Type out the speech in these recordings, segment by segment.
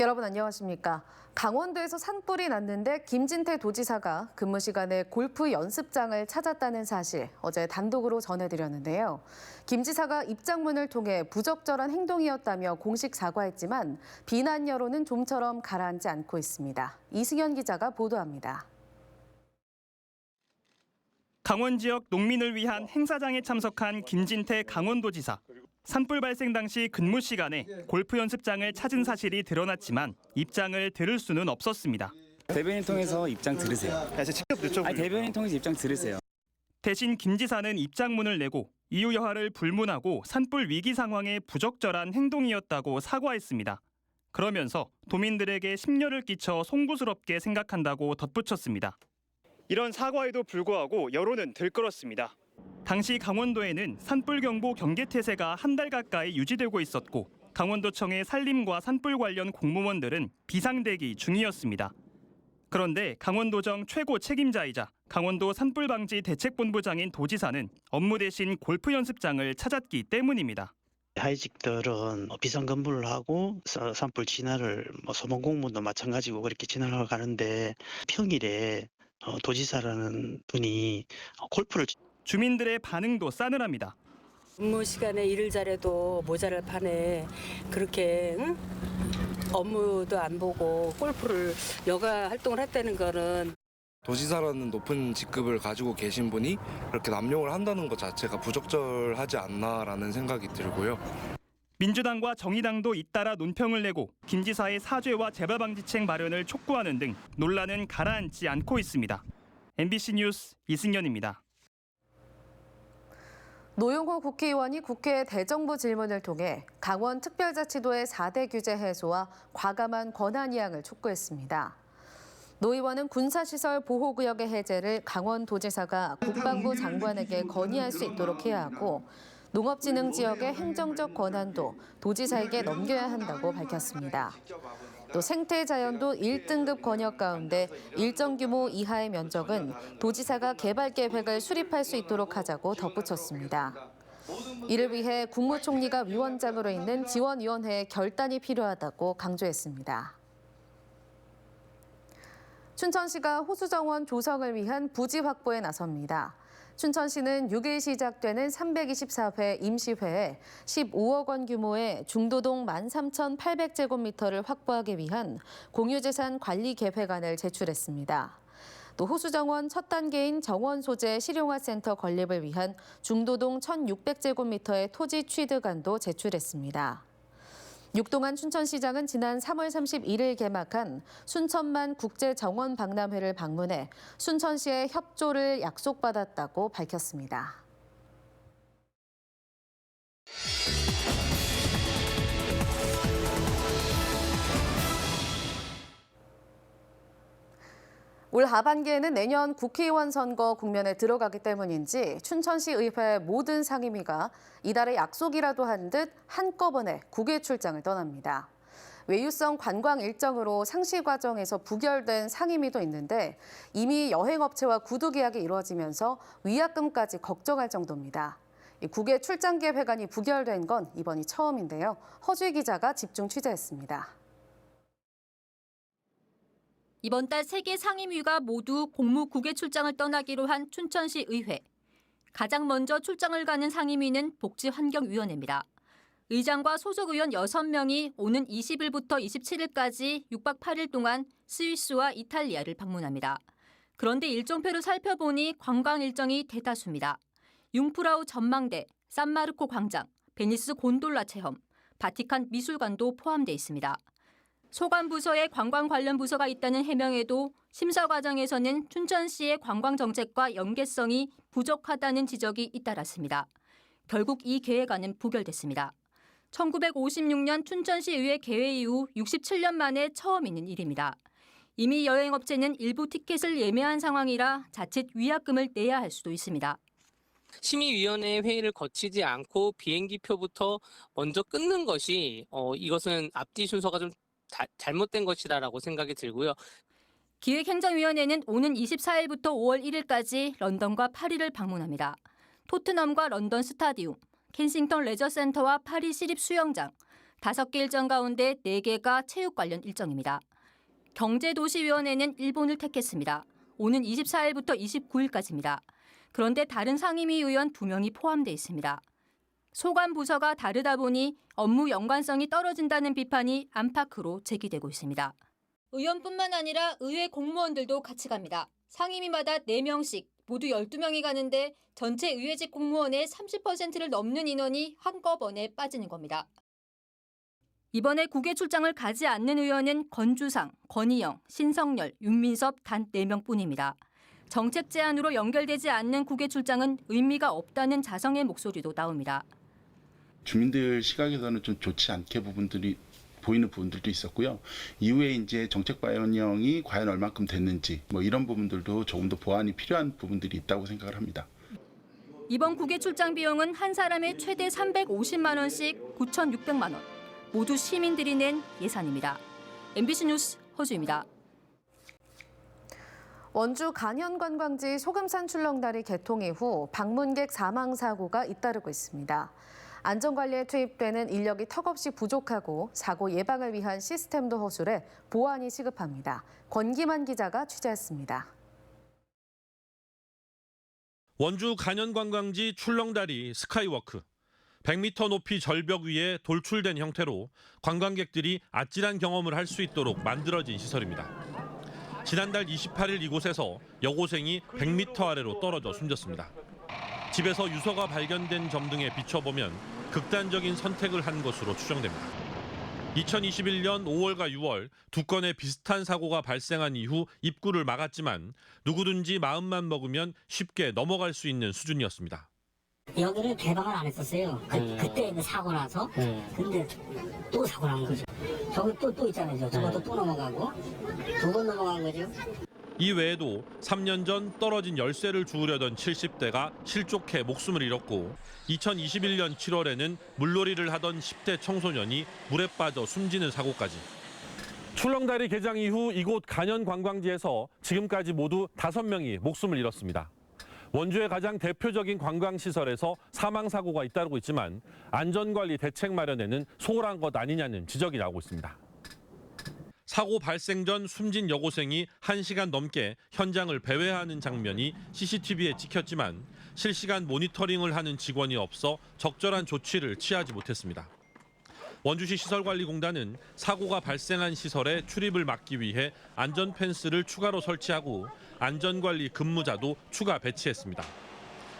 여러분 안녕하십니까? 강원도에서 산불이 났는데 김진태 도지사가 근무 시간에 골프 연습장을 찾았다는 사실 어제 단독으로 전해드렸는데요. 김 지사가 입장문을 통해 부적절한 행동이었다며 공식 사과했지만 비난 여론은 좀처럼 가라앉지 않고 있습니다. 이승현 기자가 보도합니다. 강원 지역 농민을 위한 행사장에 참석한 김진태 강원도지사. 산불 발생 당시 근무 시간에 골프 연습장을 찾은 사실이 드러났지만 입장을 들을 수는 없었습니다. 대변인 통해서 입장 들으세요. 다시 직접 여쭤보려고. 아니 대변인 통해서 입장 들으세요. 대신 김 지사는 입장문을 내고 이유 여하를 불문하고 산불 위기 상황에 부적절한 행동이었다고 사과했습니다. 그러면서 도민들에게 심려를 끼쳐 송구스럽게 생각한다고 덧붙였습니다. 이런 사과에도 불구하고 여론은 들끓었습니다. 당시 강원도에는 산불 경보 경계 태세가 한 달 가까이 유지되고 있었고 강원도청의 산림과 산불 관련 공무원들은 비상대기 중이었습니다. 그런데 강원도정 최고 책임자이자 강원도 산불 방지 대책본부장인 도지사는 업무 대신 골프 연습장을 찾았기 때문입니다. 하이직들은 뭐 비상 근무를 하고 사- 산불 진화를 뭐 소방 공무원도 마찬가지고 그렇게 진화를 가는데 평일에 어, 도지사라는 분이 어, 골프를 주민들의 반응도 싸늘합니다. 근무 시간에 일을 잘해도 모자랄 판에 그렇게 응? 업무도 안 보고 골프를 여가 활동을 했다는 거는 도지사라는 높은 직급을 가지고 계신 분이 그렇게 남용을 한다는 것 자체가 부적절하지 않나라는 생각이 들고요. 민주당과 정의당도 잇따라 논평을 내고 김 지사의 사죄와 재발 방지책 마련을 촉구하는 등 논란은 가라앉지 않고 있습니다. MBC 뉴스 이승현입니다. 노영호 국회의원이 국회 대정부 질문을 통해 강원 특별자치도의 4대 규제 해소와 과감한 권한 이양을 촉구했습니다. 노 의원은 군사시설 보호구역의 해제를 강원도지사가 국방부 장관에게 건의할 수 있도록 해야 하고 농업진흥 지역의 행정적 권한도 도지사에게 넘겨야 한다고 밝혔습니다. 또 생태 자연도 1등급 권역 가운데 일정 규모 이하의 면적은 도지사가 개발 계획을 수립할 수 있도록 하자고 덧붙였습니다. 이를 위해 국무총리가 위원장으로 있는 지원위원회의 결단이 필요하다고 강조했습니다. 춘천시가 호수정원 조성을 위한 부지 확보에 나섭니다. 춘천시는 6일 시작되는 324회 임시회에 15억 원 규모의 중도동 13,800제곱미터를 확보하기 위한 공유재산 관리 계획안을 제출했습니다. 또 호수정원 첫 단계인 정원 소재 실용화 센터 건립을 위한 중도동 1,600제곱미터의 토지 취득안도 제출했습니다. 육동한 춘천시장은 지난 3월 31일 개막한 순천만 국제정원 박람회를 방문해 순천시의 협조를 약속받았다고 밝혔습니다. 올 하반기에는 내년 국회의원 선거 국면에 들어가기 때문인지 춘천시 의회 모든 상임위가 이달의 약속이라도 한 듯 한꺼번에 국외 출장을 떠납니다. 외유성 관광 일정으로 상시 과정에서 부결된 상임위도 있는데 이미 여행업체와 구두 계약이 이루어지면서 위약금까지 걱정할 정도입니다. 이 국외 출장 계획안이 부결된 건 이번이 처음인데요. 허주희 기자가 집중 취재했습니다. 이번 달세개 상임위가 모두 공무 국외 출장을 떠나기로 한 춘천시 의회. 가장 먼저 출장을 가는 상임위는 복지환경위원회입니다. 의장과 소속 의원 6명이 오는 20일부터 27일까지 6박 8일 동안 스위스와 이탈리아를 방문합니다. 그런데 일정표를 살펴보니 관광 일정이 대다수입니다. 융프라우 전망대, 산마르코 광장, 베니스 곤돌라 체험, 바티칸 미술관도 포함돼 있습니다. 소관 부서에 관광 관련 부서가 있다는 해명에도 심사 과정에서는 춘천시의 관광 정책과 연계성이 부족하다는 지적이 잇따랐습니다. 결국 이 계획안은 부결됐습니다. 1956년 춘천시 의회 개회 이후 67년 만에 처음 있는 일입니다. 이미 여행업체는 일부 티켓을 예매한 상황이라 자칫 위약금을 내야 할 수도 있습니다. 심의위원회 회의를 거치지 않고 비행기표부터 먼저 끊는 것이 어, 이것은 앞뒤 순서가 좀 자- 잘못된 것이다라고 생각이 들고요. 기획행정위원회는 오는 24일부터 5월 1일까지 런던과 파리를 방문합니다. 토트넘과 런던 스타디움, 켄싱턴 레저센터와 파리 시립 수영장, 5개 일정 가운데 4개가 체육 관련 일정입니다. 경제도시위원회는 일본을 택했습니다. 오는 24일부터 29일까지입니다. 그런데 다른 상임위 의원 2명이 포함돼 있습니다. 소관 부서가 다르다 보니 업무 연관성이 떨어진다는 비판이 안팎으로 제기되고 있습니다. 의원뿐만 아니라 의회 공무원들도 같이 갑니다. 상임위마다 4명씩 모두 12명이 가는데 전체 의회직 공무원의 30%를 넘는 인원이 한꺼번에 빠지는 겁니다. 이번에 국외 출장을 가지 않는 의원은 권주상, 권희영, 신성열, 윤민섭 단 4명뿐입니다. 정책 제안으로 연결되지 않는 국외 출장은 의미가 없다는 자성의 목소리도 나옵니다. 주민들 시각에서는 좀 좋지 않게 부분들이 보이는 부분들도 있었고요. 이후에 이제 정책 반영이 과연 얼만큼 됐는지 뭐 이런 부분들도 조금 더 보완이 필요한 부분들이 있다고 생각을 합니다. 이번 국외 출장 비용은 한 사람에 최대 350만 원씩 9,600만 원. 모두 시민들이 낸 예산입니다. MBC 뉴스 허주입니다. 원주 간현관광지 소금산 출렁다리 개통 이후 방문객 사망 사고가 잇따르고 있습니다. 안전관리에 투입되는 인력이 턱없이 부족하고 사고 예방을 위한 시스템도 허술해 보완이 시급합니다. 권기만 기자가 취재했습니다. 원주 간현관광지 출렁다리 스카이워크. 100m 높이 절벽 위에 돌출된 형태로 관광객들이 아찔한 경험을 할 수 있도록 만들어진 시설입니다. 지난달 28일 이곳에서 여고생이 100m 아래로 떨어져 숨졌습니다. 집에서 유서가 발견된 점 등에 비춰보면 극단적인 선택을 한 것으로 추정됩니다. 2021년 5월과 6월 두 건의 비슷한 사고가 발생한 이후 입구를 막았지만 누구든지 마음만 먹으면 쉽게 넘어갈 수 있는 수준이었습니다. 여기를 개방을 안 했었어요. 그, 네. 그때 그 사고 나서. 네. 근데 또 사고 난 거죠. 저기 또, 또 있잖아요. 저. 저것도 또 넘어가고. 두 번 넘어간 거죠. 이 외에도 3년 전 떨어진 열쇠를 주우려던 70대가 실족해 목숨을 잃었고 2021년 7월에는 물놀이를 하던 10대 청소년이 물에 빠져 숨지는 사고까지. 출렁다리 개장 이후 이곳 간현 관광지에서 지금까지 모두 5명이 목숨을 잃었습니다. 원주의 가장 대표적인 관광시설에서 사망사고가 잇따르고 있지만 안전관리 대책 마련에는 소홀한 것 아니냐는 지적이 나오고 있습니다. 사고 발생 전 숨진 여고생이 1시간 넘게 현장을 배회하는 장면이 CCTV에 찍혔지만 실시간 모니터링을 하는 직원이 없어 적절한 조치를 취하지 못했습니다. 원주시 시설관리공단은 사고가 발생한 시설에 출입을 막기 위해 안전 펜스를 추가로 설치하고 안전관리 근무자도 추가 배치했습니다.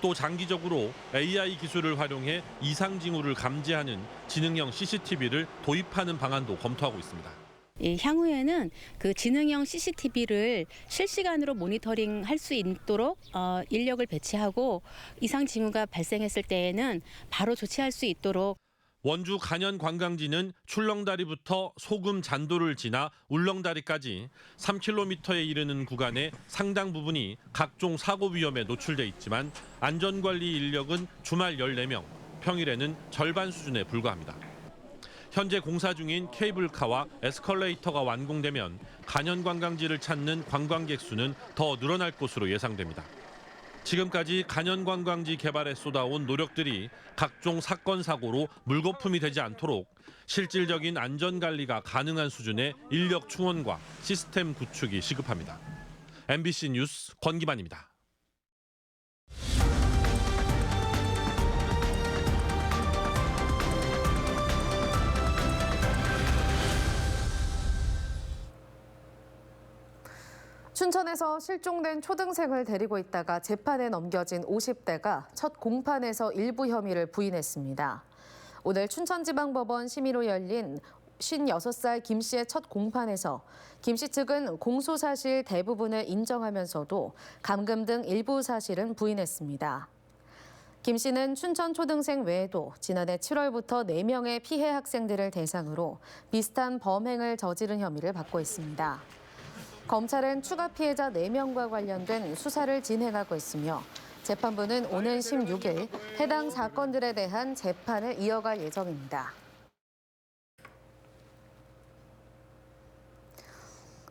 또 장기적으로 AI 기술을 활용해 이상 징후를 감지하는 지능형 CCTV를 도입하는 방안도 검토하고 있습니다. 이 향후에는 그 지능형 CCTV를 실시간으로 모니터링 할 수 있도록 어, 인력을 배치하고 이상 징후가 발생했을 때에는 바로 조치할 수 있도록 원주 간현 관광지는 출렁다리부터 소금 잔도를 지나 울렁다리까지 3km에 이르는 구간의 상당 부분이 각종 사고 위험에 노출돼 있지만 안전관리 인력은 주말 14명, 평일에는 절반 수준에 불과합니다. 현재 공사 중인 케이블카와 에스컬레이터가 완공되면 간현 관광지를 찾는 관광객 수는 더 늘어날 것으로 예상됩니다. 지금까지 간현 관광지 개발에 쏟아온 노력들이 각종 사건 사고로 물거품이 되지 않도록 실질적인 안전 관리가 가능한 수준의 인력 충원과 시스템 구축이 시급합니다. MBC 뉴스 권기만입니다. 춘천에서 실종된 초등생을 데리고 있다가 재판에 넘겨진 50대가 첫 공판에서 일부 혐의를 부인했습니다. 오늘 춘천지방법원 심의로 열린 56살 김 씨의 첫 공판에서 김 씨 측은 공소 사실 대부분을 인정하면서도 감금 등 일부 사실은 부인했습니다. 김 씨는 춘천 초등생 외에도 지난해 7월부터 4명의 피해 학생들을 대상으로 비슷한 범행을 저지른 혐의를 받고 있습니다. 검찰은 추가 피해자 4명과 관련된 수사를 진행하고 있으며 재판부는 오는 16일 해당 사건들에 대한 재판을 이어갈 예정입니다.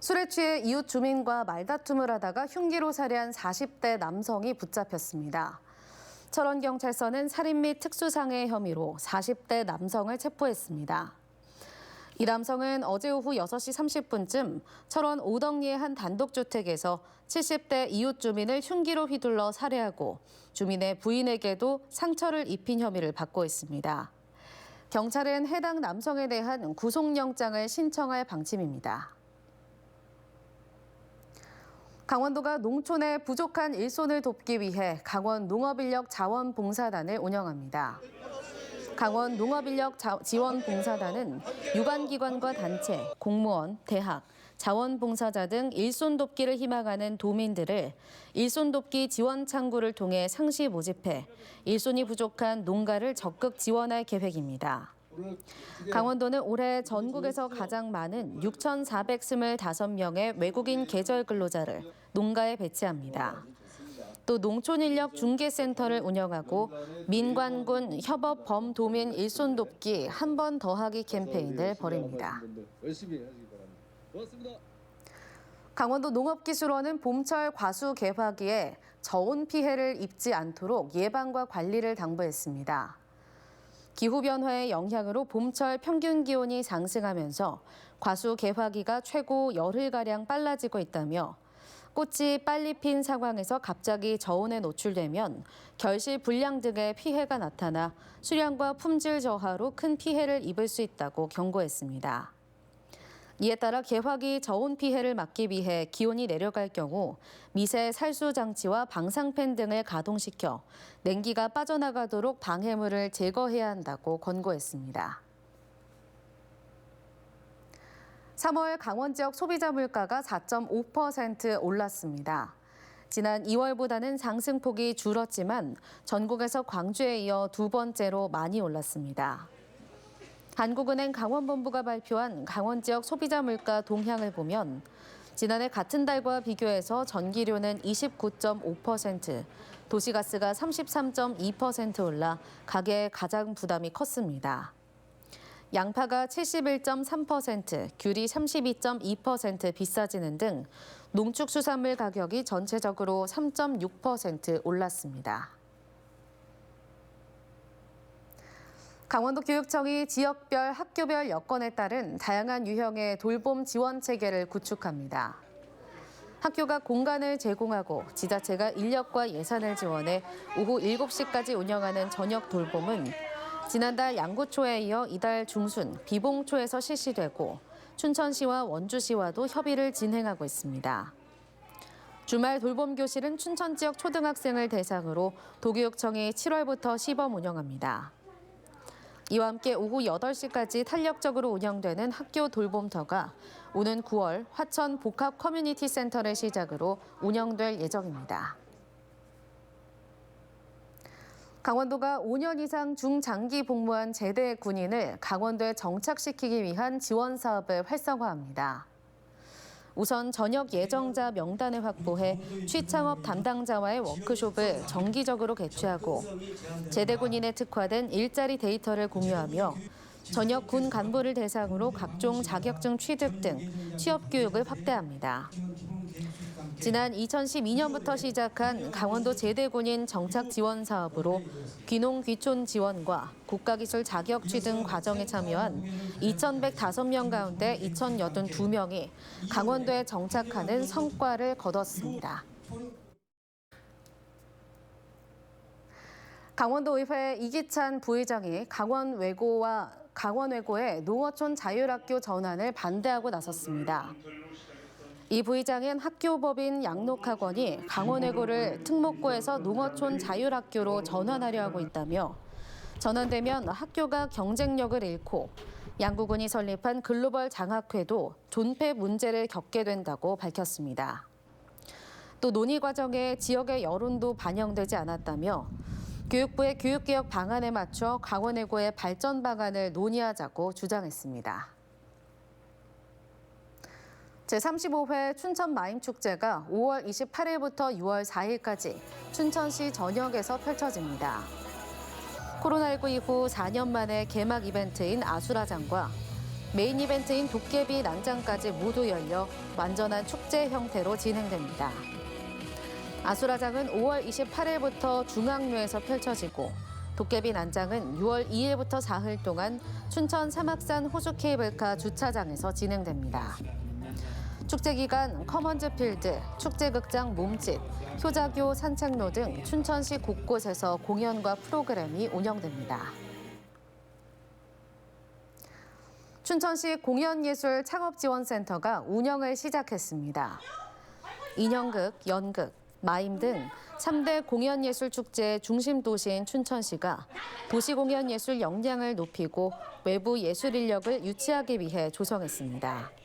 술에 취해 이웃 주민과 말다툼을 하다가 흉기로 살해한 40대 남성이 붙잡혔습니다. 철원경찰서는 살인 및 특수상해 혐의로 40대 남성을 체포했습니다. 이 남성은 어제 오후 6시 30분쯤 철원 오덕리의 한 단독주택에서 70대 이웃 주민을 흉기로 휘둘러 살해하고 주민의 부인에게도 상처를 입힌 혐의를 받고 있습니다. 경찰은 해당 남성에 대한 구속영장을 신청할 방침입니다. 강원도가 농촌의 부족한 일손을 돕기 위해 강원 농업인력 자원봉사단을 운영합니다. 강원 농업인력 자- 지원봉사단은 유관기관과 단체, 공무원, 대학, 자원봉사자 등 일손 돕기를 희망하는 도민들을 일손 돕기 지원 창구를 통해 상시 모집해 일손이 부족한 농가를 적극 지원할 계획입니다. 강원도는 올해 전국에서 가장 많은 6,425명의 외국인 계절 근로자를 농가에 배치합니다. 또 농촌인력 중개센터를 운영하고 민관군 협업 범도민 일손 돕기 한 번 더하기 캠페인을 벌입니다. 강원도 농업기술원은 봄철 과수 개화기에 저온 피해를 입지 않도록 예방과 관리를 당부했습니다. 기후변화의 영향으로 봄철 평균 기온이 상승하면서 과수 개화기가 최고 열흘가량 빨라지고 있다며 꽃이 빨리 핀 상황에서 갑자기 저온에 노출되면 결실 불량 등의 피해가 나타나 수량과 품질 저하로 큰 피해를 입을 수 있다고 경고했습니다. 이에 따라 개화기 저온 피해를 막기 위해 기온이 내려갈 경우 미세 살수 장치와 방상팬 등을 가동시켜 냉기가 빠져나가도록 방해물을 제거해야 한다고 권고했습니다. 3월 강원 지역 소비자 물가가 4.5% 올랐습니다. 지난 2월보다는 상승폭이 줄었지만 전국에서 광주에 이어 두 번째로 많이 올랐습니다. 한국은행 강원본부가 발표한 강원 지역 소비자 물가 동향을 보면 지난해 같은 달과 비교해서 전기료는 29.5%, 도시가스가 33.2% 올라 가계의 가장 부담이 컸습니다. 양파가 71.3%, 귤이 32.2% 비싸지는 등 농축수산물 가격이 전체적으로 3.6% 올랐습니다. 강원도 교육청이 지역별 학교별 여건에 따른 다양한 유형의 돌봄 지원 체계를 구축합니다. 학교가 공간을 제공하고 지자체가 인력과 예산을 지원해 오후 7시까지 운영하는 저녁 돌봄은 지난달 양구초에 이어 이달 중순 비봉초에서 실시되고 춘천시와 원주시와도 협의를 진행하고 있습니다. 주말 돌봄 교실은 춘천 지역 초등학생을 대상으로 도교육청이 7월부터 시범 운영합니다. 이와 함께 오후 8시까지 탄력적으로 운영되는 학교 돌봄터가 오는 9월 화천 복합 커뮤니티 센터를 시작으로 운영될 예정입니다. 강원도가 5년 이상 중장기 복무한 제대 군인을 강원도에 정착시키기 위한 지원 사업을 활성화합니다. 우선 전역 예정자 명단을 확보해 취창업 담당자와의 워크숍을 정기적으로 개최하고 제대 군인에 특화된 일자리 데이터를 공유하며 전역 군 간부를 대상으로 각종 자격증 취득 등 취업 교육을 확대합니다. 지난 2012년부터 시작한 강원도 제대군인 정착 지원 사업으로 귀농 귀촌 지원과 국가기술 자격 취등 과정에 참여한 2,105명 가운데 2,082명이 강원도에 정착하는 성과를 거뒀습니다. 강원도의회 이기찬 부의장이 강원 외고와 강원 외고의 농어촌 자율학교 전환을 반대하고 나섰습니다. 이 부의장은 학교법인 양록학원이 강원외고를 특목고에서 농어촌 자율학교로 전환하려 하고 있다며 전환되면 학교가 경쟁력을 잃고 양구군이 설립한 글로벌 장학회도 존폐 문제를 겪게 된다고 밝혔습니다. 또 논의 과정에 지역의 여론도 반영되지 않았다며 교육부의 교육개혁 방안에 맞춰 강원외고의 발전 방안을 논의하자고 주장했습니다. 제35회 춘천 마임 축제가 5월 28일부터 6월 4일까지 춘천시 전역에서 펼쳐집니다. 코로나19 이후 4년 만에 개막 이벤트인 아수라장과 메인 이벤트인 도깨비 난장까지 모두 열려 완전한 축제 형태로 진행됩니다. 아수라장은 5월 28일부터 중앙로에서 펼쳐지고 도깨비 난장은 6월 2일부터 사흘 동안 춘천 사막산 호수 케이블카 주차장에서 진행됩니다. 축제 기간 커먼즈 필드, 축제극장 몸짓, 효자교 산책로 등 춘천시 곳곳에서 공연과 프로그램이 운영됩니다. 춘천시 공연예술 창업지원센터가 운영을 시작했습니다. 인형극, 연극, 마임 등 3대 공연예술 축제의 중심 도시인 춘천시가 도시 공연예술 역량을 높이고 외부 예술 인력을 유치하기 위해 조성했습니다.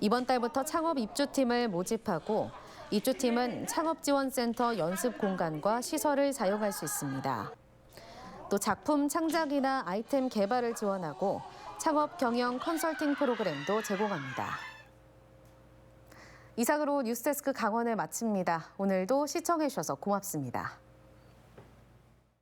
이번 달부터 창업 입주팀을 모집하고 입주팀은 창업지원센터 연습 공간과 시설을 사용할 수 있습니다. 또 작품 창작이나 아이템 개발을 지원하고 창업 경영 컨설팅 프로그램도 제공합니다. 이상으로 뉴스데스크 강원을 마칩니다. 오늘도 시청해 주셔서 고맙습니다.